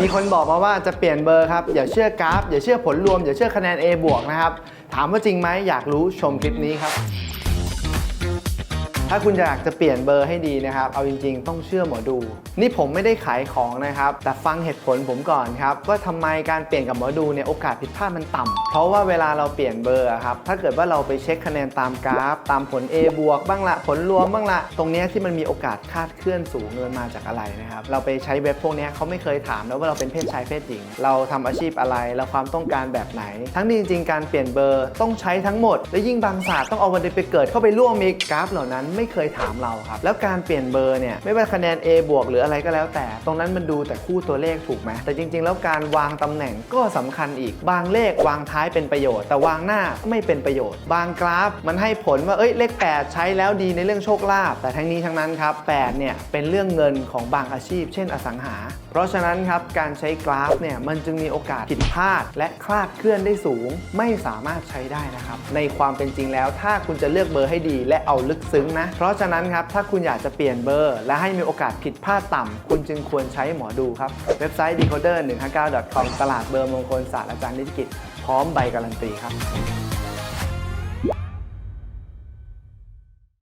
มีคนบอกมาว่าจะเปลี่ยนเบอร์ครับ อย่าเชื่อกราฟ อย่าเชื่อผลรวม อย่าเชื่อคะแนน A บวกนะครับ ถามว่าจริงไหมอยากรู้ชมคลิปนี้ครับ ถ้าคุณอยากจะเปลี่ยนเบอร์ให้ดีนะครับ เอาจริง ๆ ต้องเชื่อหมอดู นี่ผมไม่ได้ขายของนะครับ แต่ฟังเหตุผลผมก่อนครับ ว่าทำไมการเปลี่ยนกับหมอดูเนี่ยโอกาสผิดพลาดมันต่ำเพราะว่าเวลาเราเปลี่ยนเบอร์ครับ ถ้าเกิดว่าเราไปเช็คคะแนนตามกราฟ ตามผล A บวกบ้างละผลรวมบ้างละ ตรงนี้ที่มันมีโอกาสคาดเคลื่อนสูงมันมาจากอะไรนะครับ เราไปใช้เว็บพวกนี้เขาไม่เคยถามนะว่าเราเป็นเพศชายเพศหญิง เราทำอาชีพอะไร เราความต้องการแบบไหน ทั้งนี้จริงๆการเปลี่ยนเบอร์ต้องใช้ทั้งหมด และยิ่งบางศาสตร์ต้องเอาวันเดือนไปเกิดเข้าไปร่วมอีกกราฟเหล่านั้นไม่เคยถามเราครับ แล้วการเปลี่ยนเบอร์เนี่ยไม่ว่าคะแนน A บวกหรืออะไรก็แล้วแต่ ตรงนั้นมันดูแต่คู่ตัวเลขถูกไหมแต่จริง ๆ แล้วการวางตำแหน่งก็สำคัญอีก บางเลขวางท้ายเป็นประโยชน์ แต่วางหน้าไม่เป็นประโยชน์ บางกราฟมันให้ผลว่าเอ้ยเลข 8 ใช้แล้วดีในเรื่องโชคลาภแต่ทั้งนี้ทั้งนั้นครับ8เนี่ยเป็นเรื่องเงินของบางอาชีพ เช่นอสังหา เพราะฉะนั้นครับการใช้กราฟเนี่ยมันจึงมีโอกาสผิดพลาด และคลาดเคลื่อนได้สูง ไม่สามารถใช้ได้นะครับในความเป็นจริงแล้ว ถ้าคุณจะเลือกเบอร์ให้ดี และเอาลึกซึ้งนะเพราะฉะนั้นครับถ้าคุณอยากจะเปลี่ยนเบอร์ และให้มีโอกาสผิดพลาดต่ำ คุณจึงควรใช้หมอดูครับ เว็บไซต์ decoder 159 com ตลาดเบอร์มงคลศาสตร์อาจารย์นิติกิจ พร้อมใบการันตีครับ